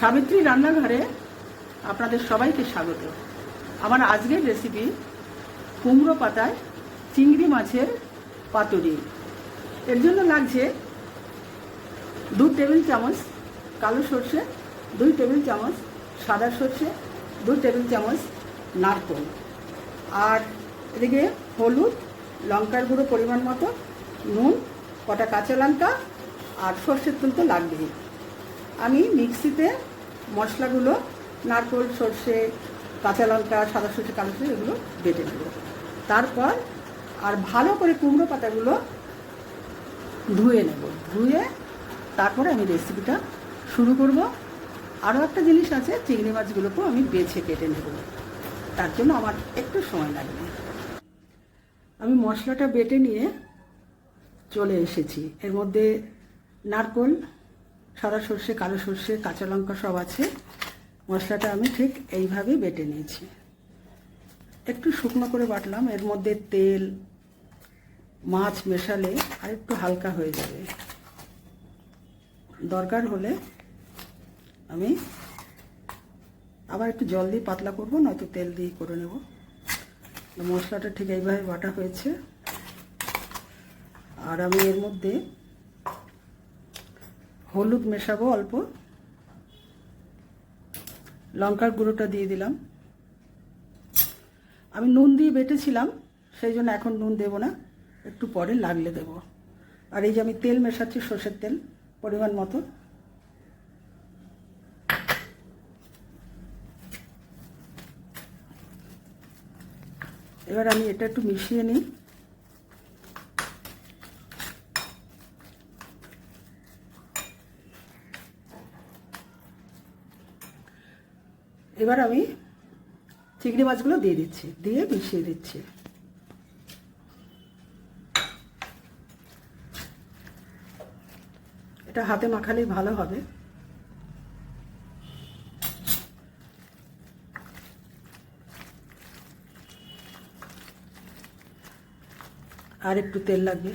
সাবিত্রী রান্নাঘরে আপনাদের সবাইকে স্বাগত। আমার আজকের রেসিপি কুমড়ো পাতায় চিংড়ি মাছের পাতুরি। এর জন্য লাগছে দু টেবিল চামচ কালো সর্ষে, দুই টেবিল চামচ সাদা সর্ষে, দু টেবিল চামচ নারকোল। আর এদিকে হলুদ, লঙ্কার গুঁড়ো পরিমাণ মতো, নুন, কটা কাঁচা লঙ্কা আর সর্ষের তেল তো লাগবেই। আমি মিক্সিতে মশলাগুলো, নারকোল, সর্ষে, কাঁচা লঙ্কা, সাদা সর্ষে, কালো সর্ষে এগুলো বেটে নেব। তারপর আর ভালো করে কুমড়ো পাতাগুলো ধুয়ে নেব। ধুয়ে তারপরে আমি রেসিপিটা শুরু করব। আরও একটা জিনিস আছে, চিংড়ি মাছগুলোকেও আমি বেছে কেটে নেব। তার জন্য আমার একটু সময় লাগবে। আমি মশলাটা বেটে নিয়ে চলে এসেছি। এর মধ্যে নারকোল সাদা সর্ষে, কালো সর্ষে, কাঁচা লঙ্কা সব আছে। মশলাটা আমি ঠিক এইভাবেই বেটে নিয়েছি। একটু শুকনো করে বাটলাম, এর মধ্যে তেল, মাছ মেশালে আর একটু হালকা হয়ে যাবে। দরকার হলে আমি আবার একটু জল দিয়ে পাতলা করব, নয়তো তেল দিয়ে করে নেব। মশলাটা ঠিক এইভাবে বাটা হয়েছে। আর আমি এর মধ্যে হলুদ মেশাবো অল্প। লঙ্কার গুঁড়োটা দিয়ে দিলাম। আমি নুন দিয়ে বেটেছিলাম, সেই জন্য এখন নুন দেব না, একটু পরে লাগলে দেব। আর এই যে আমি তেল মেশাচ্ছি সর্ষের তেল, পরিমাণ মতো। এবার আমি এটা একটু মিশিয়ে নিই। এবার আমি চিংড়ি মাছগুলো দিয়ে দিচ্ছি, দিয়ে মিশিয়ে দিচ্ছি। এটা হাতে মাখালেই ভালো হবে। আর একটু তেল লাগবে।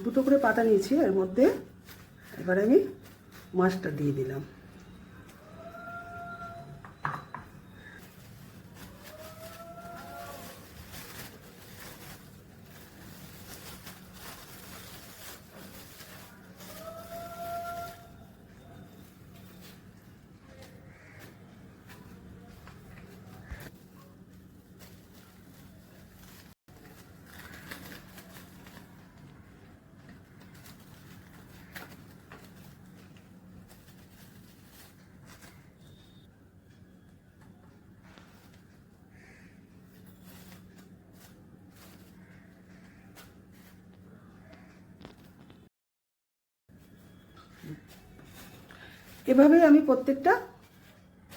দুটো করে পাতা নিয়েছি এর মধ্যে এবার আমি মাছটা দিয়ে দিলাম। এভাবেই আমি প্রত্যেকটা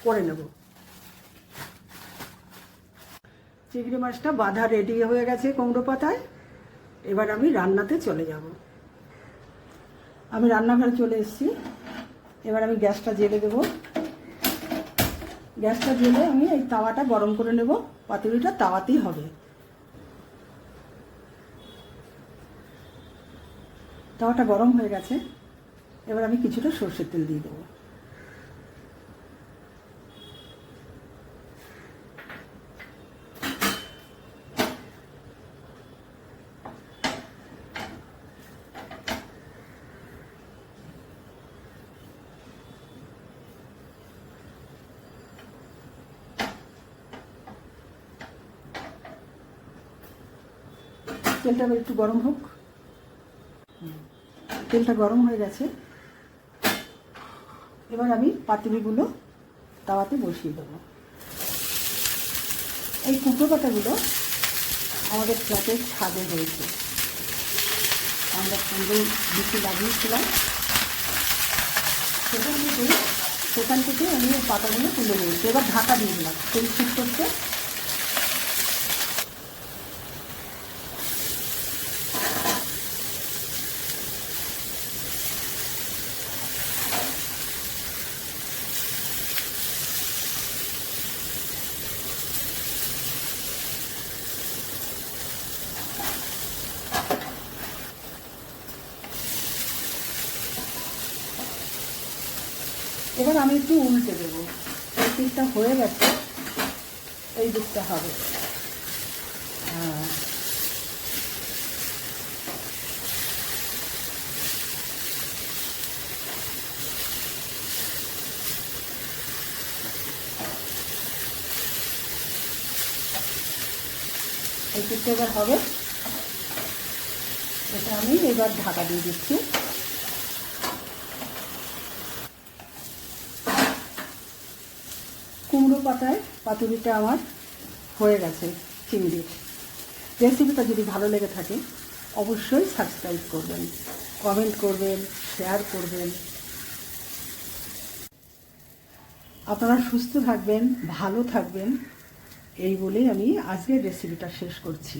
করে নেব। চিংড়ি মাছটা বাঁধা রেডি হয়ে গেছে কুমড়ো পাতায়। এবার আমি রান্নাতে চলে যাব। আমি রান্নাঘরে চলে এসেছি। এবার আমি গ্যাসটা জেলে দেব। গ্যাসটা জেলে আমি এই তাওয়াটা গরম করে নেব। পাতুরিটা তাওয়াতেই হবে। তাওয়াটা গরম হয়ে গেছে। এবার আমি কিছুটা সর্ষের তেল দিয়ে দেবো। তেলটা এবার একটু গরম হোক। তেলটা গরম হয়ে গেছে। এবার আমি পাতুরিগুলো তাওয়াতে বসিয়ে দেবো। এই কুটো পাতাগুলো আমাদের ফ্ল্যাটের ছাদে হয়েছে। আমরা সুন্দর দিকে লাগিয়েছিলাম। সেখান থেকে সেখান থেকে আমি পাতাগুলো তুলে নিয়েছি। এবার ঢাকা দিয়ে দিলাম। তেল ঠিক করতে এবার আমি একটু উল্টে দেবো। এই দিকটা হয়ে গেছে, এই দিকটা হবে। হ্যাঁ। এই দিকটা এবার হবে। এটা আমি এবার ঢাকা দিয়ে দিচ্ছি। পাতায়, পাতুরিটা আমার হয়ে গেছে চিংড়ির রেসিপিটা যদি ভালো লেগে থাকে, অবশ্যই সাবস্ক্রাইব করবেন কমেন্ট করবেন শেয়ার করবেন। আপনারা সুস্থ থাকবেন, ভালো থাকবেন, এই বলেই আমি আজকের রেসিপিটা শেষ করছি।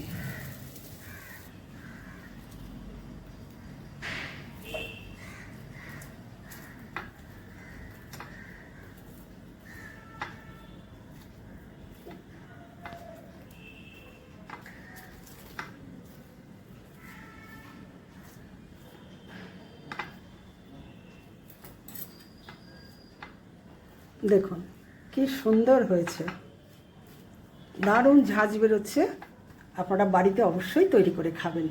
দেখুন কি সুন্দর হয়েছে। দারুণ ঝাঁজ বেরোচ্ছে। আপনারা বাড়িতে অবশ্যই তৈরি করে খাবেন।